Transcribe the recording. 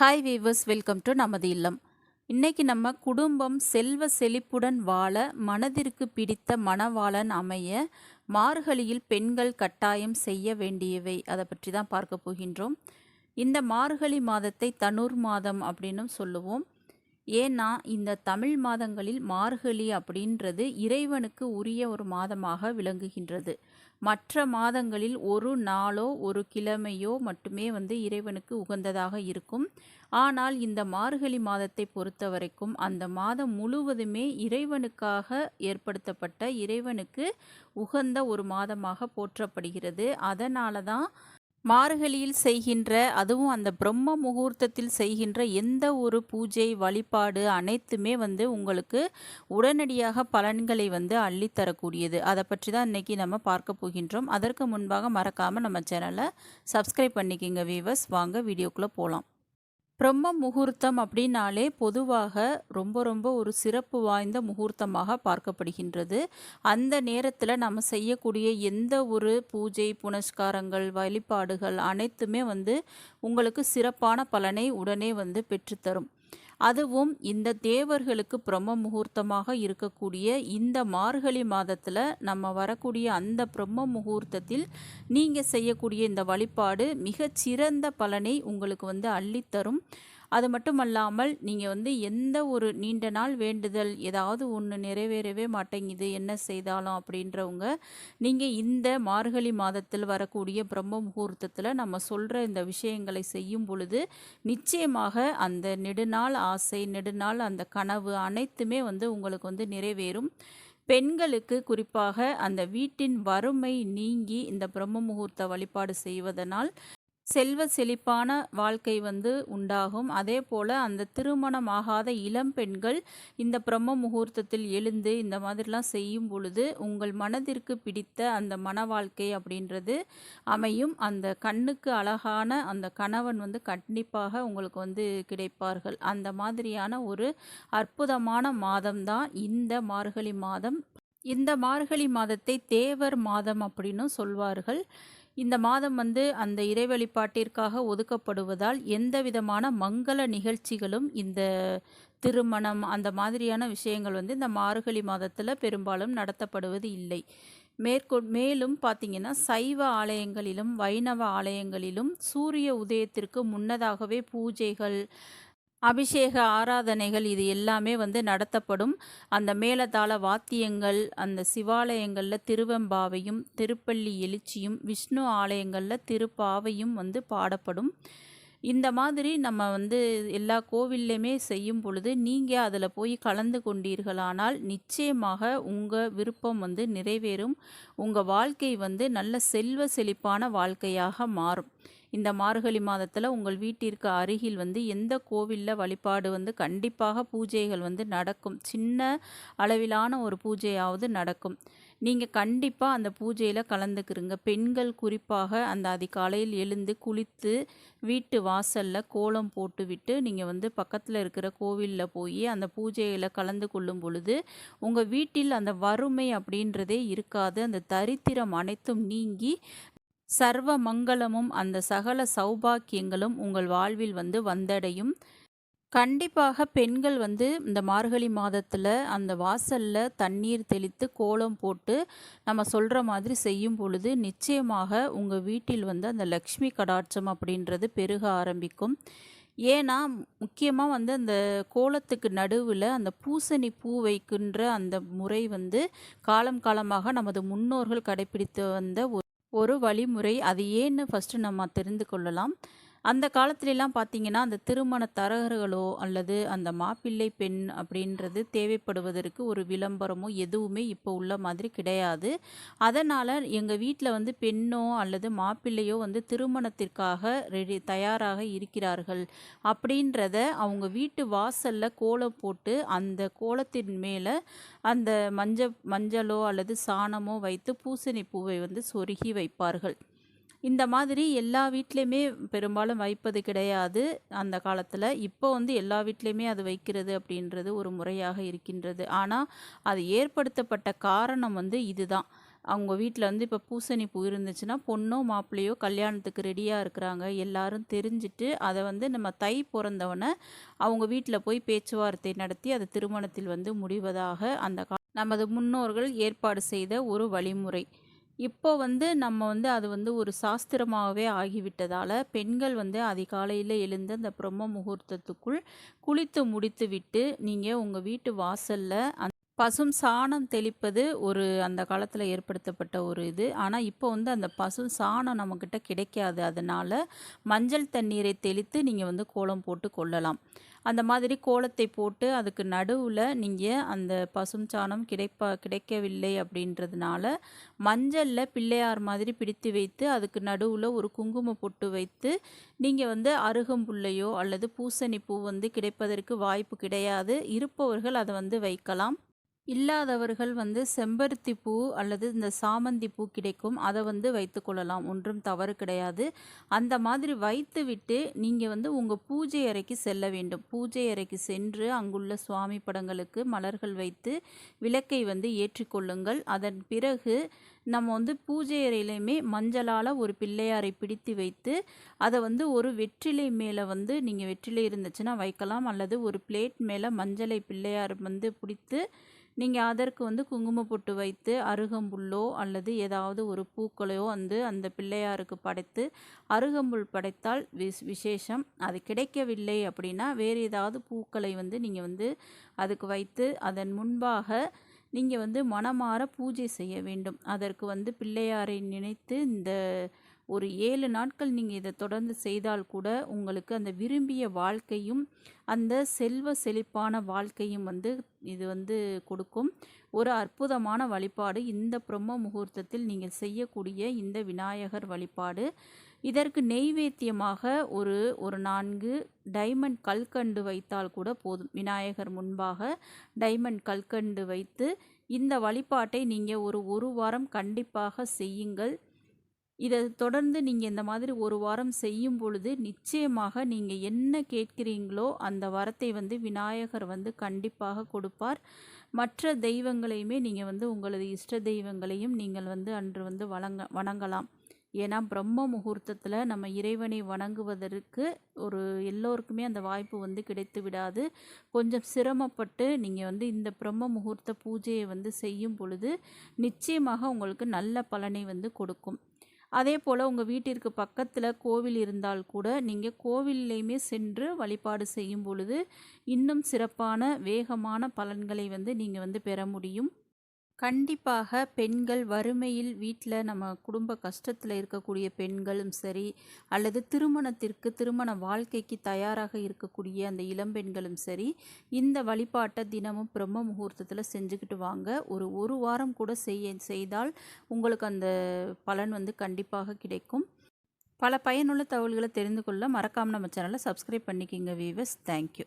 Hi viewers welcome to நமது இல்லம். இன்னைக்கு நம்ம குடும்பம் செல்வ செழிப்புடன் வாழ மனதிற்கு பிடித்த மணவாளன் அமைய மார்கழியில் பெண்கள் கட்டாயம் செய்ய வேண்டியவை. அதை பற்றி தான் பார்க்க போகின்றோம். இந்த மார்கழி மாதத்தை தனுர் மாதம் அப்படின்னும் சொல்லுவோம். ஏன்னா இந்த தமிழ் மாதங்களில் மார்கழி அப்படின்றது இறைவனுக்கு உரிய ஒரு மாதமாக விளங்குகின்றது. மற்ற மாதங்களில் ஒரு நாளோ ஒரு கிழமையோ மட்டுமே வந்து இறைவனுக்கு உகந்ததாக இருக்கும். ஆனால் இந்த மார்கழி மாதத்தை பொறுத்த வரைக்கும் அந்த மாதம் முழுவதுமே இறைவனுக்காக ஏற்படுத்தப்பட்ட இறைவனுக்கு உகந்த ஒரு மாதமாக போற்றப்படுகிறது. அதனால தான் மார்கழியில் செய்கின்ற அதுவும் அந்த பிரம்ம முகூர்த்தத்தில் செய்கின்ற எந்த ஒரு பூஜை வழிபாடு அனைத்துமே வந்து உங்களுக்கு உடனடியாக பலன்களை வந்து அள்ளித்தரக்கூடியது அதை பற்றி தான் இன்றைக்கி நம்ம பார்க்க போகின்றோம். அதற்கு முன்பாக மறக்காமல் நம்ம சேனலை சப்ஸ்கிரைப் பண்ணிக்கிங்க வீவர்ஸ் வாங்க வீடியோக்குள்ளே போகலாம் பிரம்ம முகூர்த்தம் அப்படின்னாலே பொதுவாக ரொம்ப ரொம்ப ஒரு சிறப்பு வாய்ந்த முகூர்த்தமாக பார்க்கப்படுகின்றது. அந்த நேரத்தில் நம்ம செய்யக்கூடிய எந்த ஒரு பூஜை புனஸ்காரங்கள் வழிபாடுகள் அனைத்துமே வந்து உங்களுக்கு சிறப்பான பலனை உடனே வந்து பெற்றுத்தரும். அதுவும் இந்த தேவர்களுக்கு பிரம்ம முகூர்த்தமாக இருக்கக்கூடிய இந்த மார்கழி மாதத்தில் நம்ம வரக்கூடிய அந்த பிரம்ம முகூர்த்தத்தில் நீங்கள் செய்யக்கூடிய இந்த வழிபாடு மிகச்சிறந்த பலனை உங்களுக்கு வந்து அள்ளித்தரும். அது மட்டும் அல்லாமல் நீங்கள் வந்து எந்த ஒரு நீண்ட நாள் வேண்டுதல் ஏதாவது ஒன்று நிறைவேறவே மாட்டேங்குது என்ன செய்தாலும் அப்படின்றவங்க நீங்கள் இந்த மார்கழி மாதத்தில் வரக்கூடிய பிரம்ம முகூர்த்தத்தில் நம்ம சொல்கிற இந்த விஷயங்களை செய்யும் பொழுது நிச்சயமாக அந்த நெடுநாள் ஆசை நெடுநாள் அந்த கனவு அனைத்துமே வந்து உங்களுக்கு வந்து நிறைவேறும். பெண்களுக்கு குறிப்பாக அந்த வீட்டின் வறுமை நீங்கி இந்த பிரம்ம முகூர்த்த வழிபாடு செய்வதனால் செல்வ செழிப்பான வாழ்க்கை வந்து உண்டாகும். அதே போல் அந்த திருமணமாகாத இளம் பெண்கள் இந்த பிரம்ம முகூர்த்தத்தில் எழுந்து இந்த மாதிரிலாம் செய்யும் பொழுது உங்கள் மனதிற்கு பிடித்த அந்த மன வாழ்க்கை அப்படின்றது அமையும். அந்த கண்ணுக்கு அழகான அந்த கணவன் வந்து கண்டிப்பாக உங்களுக்கு வந்து கிடைப்பார்கள். அந்த மாதிரியான ஒரு அற்புதமான மாதம்தான் இந்த மார்கழி மாதம். இந்த மார்கழி மாதத்தை தேவர் மாதம் அப்படின்னு சொல்வார்கள். இந்த மாதம் வந்து அந்த இறை வழிபாட்டிற்காக ஒதுக்கப்படுவதால் எந்த விதமான மங்கள நிகழ்ச்சிகளும் இந்த திருமணம் அந்த மாதிரியான விஷயங்கள் வந்து இந்த மார்கழி மாதத்தில் பெரும்பாலும் நடத்தப்படுவது இல்லை. மேற்கொ மேலும் பார்த்திங்கன்னா சைவ ஆலயங்களிலும் வைணவ ஆலயங்களிலும் சூரிய உதயத்திற்கு முன்னதாகவே பூஜைகள் அபிஷேக ஆராதனைகள் இது எல்லாமே வந்து நடத்தப்படும். அந்த மேலதாள வாத்தியங்கள் அந்த சிவாலயங்களில் திருவெம்பாவையும் திருப்பள்ளி எழுச்சியும் விஷ்ணு ஆலயங்களில் திருப்பாவையும் வந்து பாடப்படும். இந்த மாதிரி நம்ம வந்து எல்லா கோவில்லையுமே செய்யும் பொழுது நீங்கள் அதில் போய் கலந்து கொண்டீர்களானால் நிச்சயமாக உங்கள் விருப்பம் வந்து நிறைவேறும். உங்கள் வாழ்க்கை வந்து நல்ல செல்வ செழிப்பான வாழ்க்கையாக மாறும். இந்த மார்கழி மாதத்தில் உங்கள் வீட்டிற்கு அருகில் வந்து எந்த கோவிலில் வழிபாடு வந்து கண்டிப்பாக பூஜைகள் வந்து நடக்கும். சின்ன அளவிலான ஒரு பூஜையாவது நடக்கும். நீங்கள் கண்டிப்பாக அந்த பூஜையில் கலந்துக்கிறங்க பெண்கள் குறிப்பாக அந்த அதிகாலையில் எழுந்து குளித்து வீட்டு வாசலில் கோலம் போட்டு விட்டு நீங்கள் வந்து பக்கத்தில் இருக்கிற கோவிலில் போய் அந்த பூஜையில் கலந்து கொள்ளும் பொழுது உங்கள் வீட்டில் அந்த வறுமை அப்படின்றதே இருக்காது. அந்த தரித்திரம் அனைத்தும் நீங்கி சர்வ மங்களமும் அந்த சகல சௌபாக்கியங்களும் உங்கள் வாழ்வில் வந்து வந்தடையும். கண்டிப்பாக பெண்கள் வந்து இந்த மார்கழி மாதத்தில் அந்த வாசலில் தண்ணீர் தெளித்து கோலம் போட்டு நம்ம சொல்கிற மாதிரி செய்யும் பொழுது நிச்சயமாக உங்கள் வீட்டில் வந்து அந்த லக்ஷ்மி கடாட்சம் அப்படின்றது பெருக ஆரம்பிக்கும். ஏன்னா முக்கியமாக வந்து அந்த கோலத்துக்கு நடுவில் அந்த பூசணி பூ வைக்கின்ற அந்த முறை வந்து காலம் காலமாக நமது முன்னோர்கள் கடைபிடித்து வந்த ஒரு வழிமுறை அது ஏன்னு ஃபஸ்ட்டு நம்ம தெரிந்து கொள்ளலாம். அந்த காலத்துலலாம் பார்த்தீங்கன்னா அந்த திருமண தரகர்களோ அல்லது அந்த மாப்பிள்ளை பெண் அப்படின்றது தேவைப்படுவதற்கு ஒரு விளம்பரமோ எதுவுமே இப்போ உள்ள மாதிரி கிடையாது. அதனால் எங்கள் வீட்டில் வந்து பெண்ணோ அல்லது மாப்பிள்ளையோ வந்து திருமணத்திற்காக ரெடி தயாராக இருக்கிறார்கள் அப்படின்றத அவங்க வீட்டு வாசலில் கோலம் போட்டு அந்த கோலத்தின் மேலே அந்த மஞ்சள் மஞ்சளோ அல்லது சாணமோ வைத்து பூசணி பூவை வந்து சொருகி வைப்பார்கள். இந்த மாதிரி எல்லா வீட்லேயுமே பெரும்பாலும் வைப்பது கிடையாது அந்த காலத்தில். இப்போ வந்து எல்லா வீட்லேயுமே அது வைக்கிறது அப்படின்றது ஒரு முறையாக இருக்கின்றது. ஆனால் அது ஏற்படுத்தப்பட்ட காரணம் வந்து இதுதான். அவங்க வீட்டில் வந்து இப்போ பூசணி பூ இருந்துச்சுன்னா பொண்ணோ மாப்பிள்ளையோ கல்யாணத்துக்கு ரெடியாக இருக்கிறாங்க. எல்லாரும் தெரிஞ்சுட்டு அதை வந்து நம்ம தை பிறந்தவொடனே அவங்க வீட்டில் போய் பேச்சுவார்த்தை நடத்தி அது திருமணத்தில் வந்து முடிவதாக அந்த கா நமது முன்னோர்கள் ஏற்பாடு செய்த ஒரு வழிமுறை. இப்போ வந்து நம்ம வந்து அது வந்து ஒரு சாஸ்திரமாகவே ஆகிவிட்டதால் பெண்கள் வந்து அதிகாலையில் எழுந்து அந்த பிரம்ம முகூர்த்தத்துக்குள் குளித்து முடித்து விட்டு நீங்கள் உங்கள் வீட்டு வாசலில் அந் பசும் சாணம் தெளிப்பது ஒரு அந்த காலத்தில் ஏற்படுத்தப்பட்ட ஒரு இது. ஆனால் இப்போ வந்து அந்த பசும் சாணம் நம்மக்கிட்ட கிடைக்காது. அதனால் மஞ்சள் தண்ணீரை தெளித்து நீங்கள் வந்து கோலம் போட்டு கொள்ளலாம். அந்த மாதிரி கோலத்தை போட்டு அதுக்கு நடுவில் நீங்கள் அந்த பசும் சாணம் கிடைப்பா கிடைக்கவில்லை அப்படின்றதுனால மஞ்சளில் பிள்ளையார் மாதிரி பிடித்து வைத்து அதுக்கு நடுவில் ஒரு குங்கும பொட்டு வைத்து நீங்கள் வந்து அருகம்புல்லையோ அல்லது பூசணி பூ வந்து கிடைப்பதற்கு வாய்ப்பு கிடையாது. இருப்பவர்கள் அதை வந்து வைக்கலாம். இல்லாதவர்கள் வந்து செம்பருத்தி பூ அல்லது இந்த சாமந்தி பூ கிடைக்கும். அதை வந்து வைத்து கொள்ளலாம். ஒன்றும் தவறு கிடையாது. அந்த மாதிரி வைத்து விட்டு நீங்கள் வந்து உங்கள் பூஜை அறைக்கு செல்ல வேண்டும். பூஜை அறைக்கு சென்று அங்குள்ள சுவாமி படங்களுக்கு மலர்கள் வைத்து விளக்கை வந்து ஏற்றிக்கொள்ளுங்கள் அதன் பிறகு நம்ம வந்து பூஜை அறையிலையுமே மஞ்சளால் ஒரு பிள்ளையாரை பிடித்து வைத்து அதை வந்து ஒரு வெற்றிலை மேலே வந்து நீங்கள் வெற்றிலை இருந்துச்சுன்னா வைக்கலாம். அல்லது ஒரு பிளேட் மேலே மஞ்சளை பிள்ளையார் வந்து பிடித்து நீங்கள் அதற்கு வந்து குங்கும பொட்டு வைத்து அருகம்புல்லோ அல்லது ஏதாவது ஒரு பூக்களையோ வந்து அந்த பிள்ளையாருக்கு படைத்து அருகம்புல் படைத்தால் விஸ் விசேஷம். அது கிடைக்கவில்லை அப்படின்னா வேறு ஏதாவது பூக்களை வந்து நீங்கள் வந்து அதுக்கு வைத்து அதன் முன்பாக நீங்கள் வந்து மனமாற பூஜை செய்ய வேண்டும். அதற்கு வந்து பிள்ளையாரை நினைத்து இந்த ஒரு ஏழு நாட்கள் நீங்கள் இதை தொடர்ந்து செய்தால் கூட உங்களுக்கு அந்த விரும்பிய வாழ்க்கையும் அந்த செல்வ செழிப்பான வாழ்க்கையும் வந்து இது வந்து கொடுக்கும். ஒரு அற்புதமான வழிபாடு. இந்த பிரம்ம முகூர்த்தத்தில் நீங்கள் செய்யக்கூடிய இந்த விநாயகர் வழிபாடு. இதற்கு நெய்வேத்தியமாக ஒரு ஒரு நான்கு டைமண்ட் கல்கண்டு வைத்தால் கூட போதும். விநாயகர் முன்பாக டைமண்ட் கல்கண்டு வைத்து இந்த வழிபாட்டை நீங்கள் ஒரு ஒரு வாரம் கண்டிப்பாக செய்யுங்கள். இதை தொடர்ந்து நீங்கள் இந்த மாதிரி ஒரு வாரம் செய்யும் பொழுது நிச்சயமாக நீங்கள் என்ன கேட்கிறீங்களோ அந்த வரத்தை வந்து விநாயகர் வந்து கண்டிப்பாக கொடுப்பார். மற்ற தெய்வங்களையுமே நீங்கள் வந்து உங்களது இஷ்ட தெய்வங்களையும் நீங்கள் வந்து அன்று வந்து வணங்க வணங்கலாம். ஏன்னா பிரம்ம முகூர்த்தத்தில் நம்ம இறைவனை வணங்குவதற்கு ஒரு எல்லோருக்குமே அந்த வாய்ப்பு வந்து கிடைத்து விடாது. கொஞ்சம் சிரமப்பட்டு நீங்கள் வந்து இந்த பிரம்ம முகூர்த்த பூஜையை வந்து செய்யும் பொழுது நிச்சயமாக உங்களுக்கு நல்ல பலனை வந்து கொடுக்கும். அதே போல் உங்கள் வீட்டிற்கு பக்கத்தில் கோவில் இருந்தால் கூட நீங்கள் கோவில்லையுமே சென்று வழிபாடு செய்யும் பொழுது இன்னும் சிறப்பான வேகமான பலன்களை வந்து நீங்கள் வந்து பெற முடியும். கண்டிப்பாக பெண்கள் வறுமையில் வீட்டில் நம்ம குடும்ப கஷ்டத்தில் இருக்கக்கூடிய பெண்களும் சரி அல்லது திருமணத்திற்கு திருமண வாழ்க்கைக்கு தயாராக இருக்கக்கூடிய அந்த இளம்பெண்களும் சரி இந்த வழிபாட்டை தினமும் பிரம்ம முகூர்த்தத்தில் செஞ்சுக்கிட்டு வாங்க. ஒரு ஒரு வாரம் கூட செய்ய செய்தால் உங்களுக்கு அந்த பலன் வந்து கண்டிப்பாக கிடைக்கும். பல பயனுள்ள தகவல்களை தெரிந்து கொள்ள மறக்காமல் நம்ம சேனலை சப்ஸ்கிரைப் பண்ணிக்கிங்க வீவர்ஸ் தேங்க்யூ